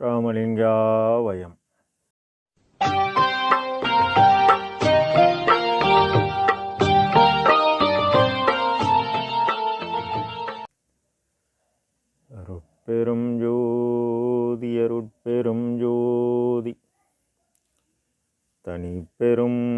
ராமலிங்காவயம் அருட்பெரும் ஜோதி அருட்பெரும் ஜோதி. தனிப்பெரும் கருணை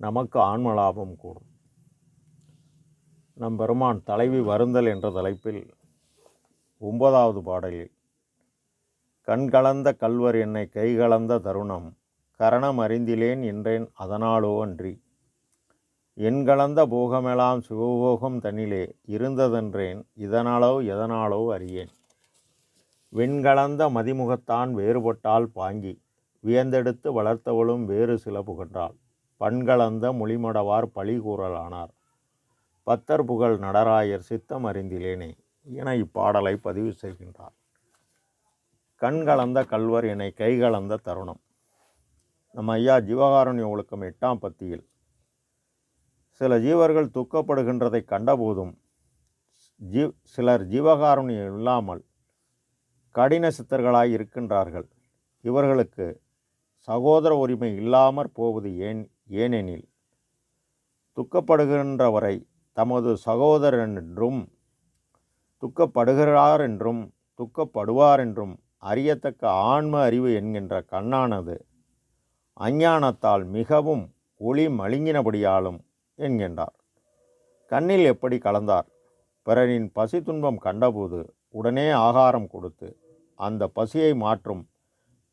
நமக்கு ஆன்ம லாபம் கூடும். நம் பெருமான் தலைவி வருந்தல் என்ற தலைப்பில் ஒன்பதாவது பாடலில் கண்கலந்த கல்வர் என்னை கைகலந்த தருணம் கரணம் அறிந்திலேன் என்றேன் அதனாலோ அன்றி. எண்கலந்த போகமெல்லாம் சிவபோகம் தன்னிலே இருந்ததென்றேன் இதனாலோ எதனாலோ அறியேன். வெண்கலந்த மதிமுகத்தான் வேறுபட்டால் பாங்கி வியந்தெடுத்து வளர்த்தவளும் வேறு சில புகன்றாள். பண்கலந்த மொழிமடவார் பழிகூறலானார். பத்தர் புகழ் நடராயர் சித்தம் அறிந்திலேனே என இப்பாடலை பதிவு செய்கின்றார். கண்கலந்த கல்வர் என்னை கைகலந்த தருணம். நம்ம ஐயா ஜீவகாருண்ய ஒழுக்கம் எட்டாம் பத்தியில். சில ஜீவர்கள் துக்கப்படுகின்றதை கண்டபோதும் ஜீ சிலர் ஜீவகாருண்யம் இல்லாமல் கடின சித்தர்களாய் இருக்கின்றார்கள். இவர்களுக்கு சகோதர உரிமை இல்லாமற் போவது ஏன் ஏனெனில் துக்கப்படுகின்றவரை தமது சகோதரன் என்றும் துக்கப்படுகிறார் என்றும் துக்கப்படுவார் என்றும் அறியத்தக்க ஆன்ம அறிவு என்கின்ற கண்ணானது அஞ்ஞானத்தால் மிகவும் ஒளி மழுங்கினபடியாலும் என்கின்றார். கண்ணில் எப்படி கலந்தார்? பிறரின் பசி துன்பம் கண்டபோது உடனே ஆகாரம் கொடுத்து அந்த பசியை மாற்றும்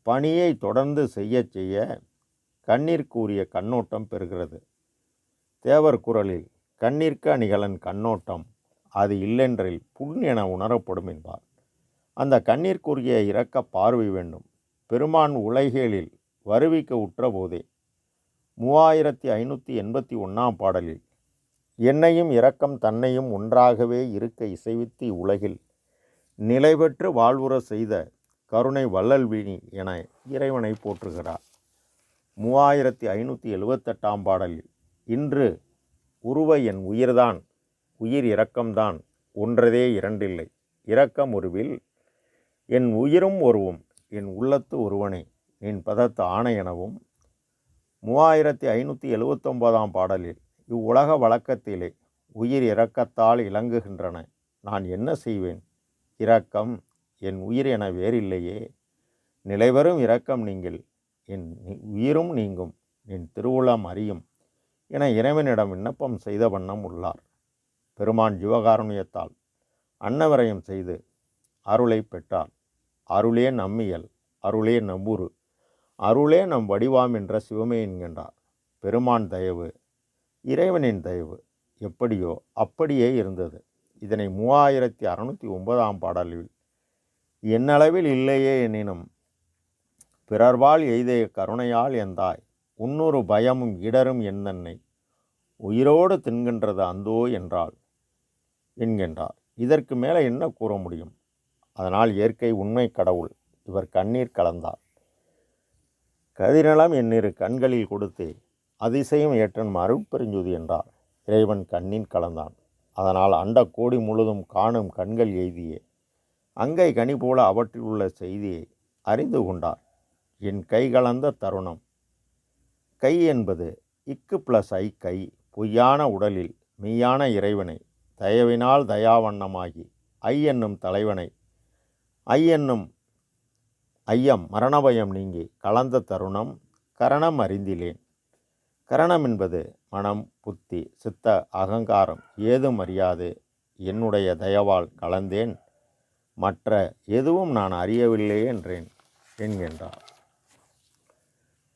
பணியை தொடர்ந்து செய்ய செய்ய கண்ணீர்க்குரிய கண்ணோட்டம் பெறுகிறது. தேவர் குரலில் கண்ணீர்க்க நிகழன் கண்ணோட்டம் அது இல்லென்றில் புண் என உணரப்படும் என்பார். அந்த கண்ணீர்க்குரிய இறக்க பார்வை வேண்டும். பெருமான் உலகியலில் வருவிக்க உற்றபோதே மூவாயிரத்தி ஐநூற்றி எண்பத்தி ஒன்றாம் பாடலில் என்னையும் இரக்கம் தன்னையும் ஒன்றாகவே இருக்க இசைவித்து உலகில் நிலைபெற்று வாழ்வுற செய்த கருணை வள்ளல்வினி என இறைவனை போற்றுகிறார். மூவாயிரத்தி ஐநூற்றி எழுவத்தெட்டாம் பாடலில் இன்று உருவ என் உயிர்தான் உயிர் இரக்கம்தான் ஒன்றதே இரண்டில்லை. இரக்கம் உருவில் என் உயிரும் ஒருவும் என் உள்ளத்து ஒருவனே என் பதத்து ஆணை எனவும் மூவாயிரத்தி ஐநூற்றி எழுவத்தொம்போதாம் பாடலில் இவ்வுலக வழக்கத்திலே உயிர் இரக்கத்தால் இலங்குகின்றன. நான் என்ன செய்வேன்? இரக்கம் என் உயிர் என வேறில்லையே. நிலைவரும் இரக்கம் நீங்கள் என் உயிரும் நீங்கும் என் திருவுளம் அறியும் என இறைவனிடம் விண்ணப்பம் செய்த வண்ணம் உள்ளார். பெருமான் ஜீவகாருண்யத்தால் அன்னவரையும் செய்து அருளை பெற்றார். அருளே நம்மியல் அருளே நம்புரு அருளே நம் வடிவாம் என்ற சிவமே என்கின்றார். பெருமான் தயவு இறைவனின் தயவு எப்படியோ அப்படியே இருந்தது. இதனை மூவாயிரத்தி அறநூற்றி ஒன்பதாம் பாடலில் என்னளவில் இல்லையே எனினும் பிறர்வாள் எய்தே கருணையால் எந்தாய்? உன்னொரு பயமும் இடரும் என்னென்னை? உயிரோடு தின்கின்றது அந்தோ என்றாள். என்கின்றார். இதற்கு மேலே என்ன கூற முடியும்? அதனால் இயற்கை உண்மை கடவுள். இவர் கண்ணீர் கலந்தார். கதிரளம் என்னிரு கண்களில் கொடுத்து. அதிசயம் ஏற்றன் அருட்பெருஞ்சுதி என்றார். இறைவன் கண்ணின் கலந்தான். அதனால் அண்ட கோடி முழுதும் காணும் கண்கள் எய்தியே. அங்கை கனி போல அவற்றில் உள்ள செய்தியை அறிந்து கொண்டார். என் கை கலந்த தருணம். கை என்பது இக்கு ப்ளஸ் ஐ கை பொய்யான உடலில் மெய்யான இறைவனை தயவினால் தயாவண்ணமாகி ஐ என்னும் தலைவனை ஐ என்னும் ஐயம் மரணபயம் நீங்கி கலந்த தருணம் கரணம் அறிந்திலேன். கரணம் என்பது மனம் புத்தி சித்த அகங்காரம் ஏதும் அறியாது என்னுடைய தயவால் கலந்தேன் மற்ற எதுவும் நான் அறியவில்லை என்றேன் என்கின்றார்.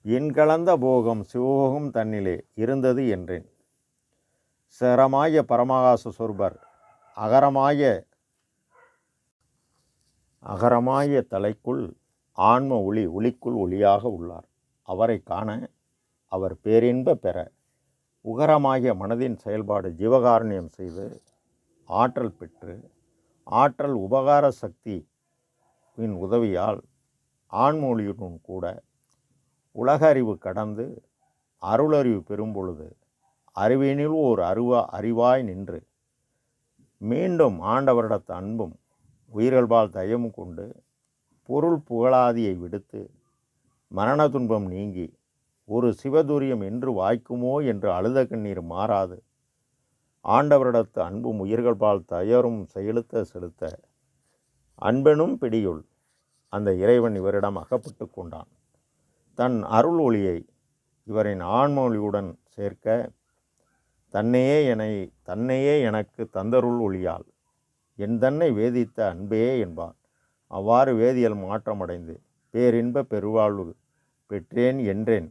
என் கலந்த போகம் சிவபோகம் தன்னிலே இருந்தது என்றேன். சரமாய பரமகாச சொர்பர் அகரமாய அகரமாய தலைக்குள் ஆன்ம ஒளி ஒளிக்குள் ஒளியாக உள்ளார். அவரை காண அவர் பேரின்ப பெற உகரமாகிய மனதின் செயல்பாடு ஜீவகாரணியம் செய்து ஆற்றல் பெற்று ஆற்றல் உபகார சக்தியின் உதவியால் ஆண்மொழியுடன் கூட உலக அறிவு கடந்து அருளறிவு பெறும் பொழுது அறிவினில் ஓர் அருவா அறிவாய் நின்று மீண்டும் ஆண்டவரிடத்து அன்பும் உயிர்கள்பால் தயமும் கொண்டு பொருள் புகழாதியை விடுத்து மரண துன்பம் நீங்கி ஒரு சிவதுரியம் என்று வாய்க்குமோ என்று அழுத கண்ணீர் மாறாது. ஆண்டவரிடத்து அன்பும் உயிர்கள்பால் தயரும் செயலுத்த செலுத்த அன்பெனும் பிடியுள் அந்த இறைவன் இவரிடம் அகப்பட்டு கொண்டான். தன் அருள் ஒளியை இவரின் ஆன்மொழியுடன் சேர்க்க தன்னையே என்னை தன்னையே எனக்கு தந்தருள் ஒளியால் என் தன்னை வேதித்த அன்பே என்பார் அவ்வாறு வேதியியல் மாற்றமடைந்து பேரின்ப பெருவாழ்வு பெற்றேன் என்றேன்.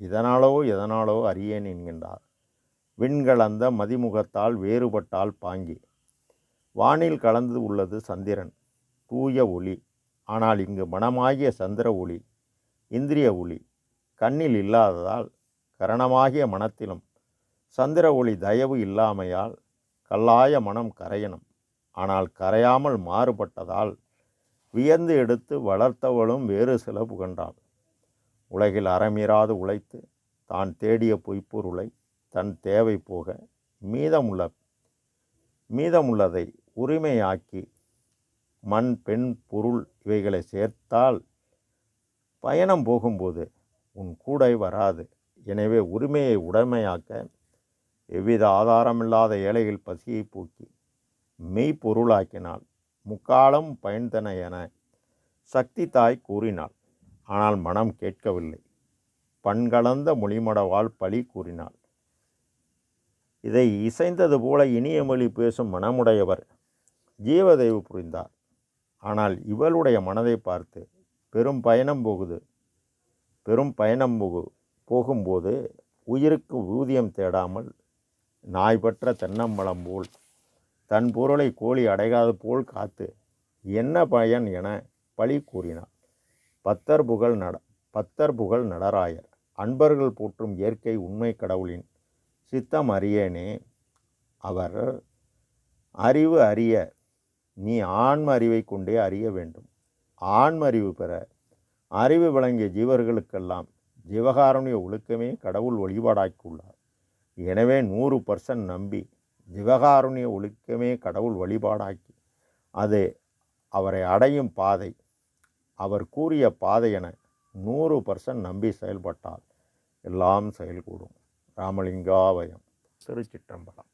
இதனாலோ எதனாலோ அறியேன் என்கின்றார். விண்கலந்த மதிமுகத்தால் வேறுபட்டால் பாங்கி. வானில் கலந்து உள்ளது சந்திரன் தூய ஒளி. ஆனால் இங்கு மனமாகிய சந்திர ஒளி இந்திரிய ஒளி கண்ணில் இல்லாததால் கரணமாகிய மனத்திலும் சந்திர ஒளி தயவு இல்லாமையால் கல்லாய மனம் கரையணும். ஆனால் கரையாமல் மாறுபட்டதால் வியந்து எடுத்து வளர்த்தவளும் வேறு சில புகன்றாள். உலகில் அறமீறாது உழைத்து தான் தேடிய பொய்ப்பொருளை தன் தேவை போக மீதமுள்ள மீதமுள்ளதை உரிமையாக்கி மண் பெண் பொருள் இவைகளை சேர்த்தால் பயணம் போகும்போது உன் கூடை வராது. எனவே உரிமையை உடைமையாக்க எவ்வித ஆதாரமில்லாத ஏழைகள் பசியை போக்கி மெய்ப்பொருளாக்கினாள் முக்காலம் பயன்தன என சக்தி தாய் கூறினாள். ஆனால் மனம் கேட்கவில்லை. பண்கலந்த மொழிமடவால் பழி கூறினாள். இதை இசைந்தது போல இனிய மொழி பேசும் மனமுடையவர் ஜீவதெய்வு புரிந்தார். ஆனால் இவளுடைய மனதை பார்த்து பெரும் பயணம் போகுது. பெரும் பயணம் போகு போகும்போது உயிருக்கு ஊதியம் தேடாமல் நாய் பற்ற தென்னம்பழம் போல் தன் பொருளை கோழி அடைகாது போல் காத்து என்ன பயன் என பழி கூறினார். பத்தர் புகழ் நட பத்தர் புகழ் நடராயர் அன்பர்கள் போற்றும் இயற்கை உண்மை கடவுளின் சித்தம் அறியேனே. அவர் அறிவு அறிய நீ ஆன்ம அறிவை கொண்டே அறிய வேண்டும். ஆன்ம பெற அறிவு விளங்கிய ஜீவர்களுக்கெல்லாம் ஜீவகாரணிய ஒழுக்கமே கடவுள் வழிபாடாக்கியுள்ளார். எனவே நூறு பர்சன்ட் நம்பி ஜீவகாருண்ய ஒழுக்கமே கடவுள் வழிபாடாக்கி அது அவரை அடையும் பாதை அவர் கூறிய பாதை என நூறு பர்சன்ட் நம்பி செயல்பட்டால் எல்லாம் செயல்கூடும். ராமலிங்காவயம் திருச்சிற்றம்பலம்.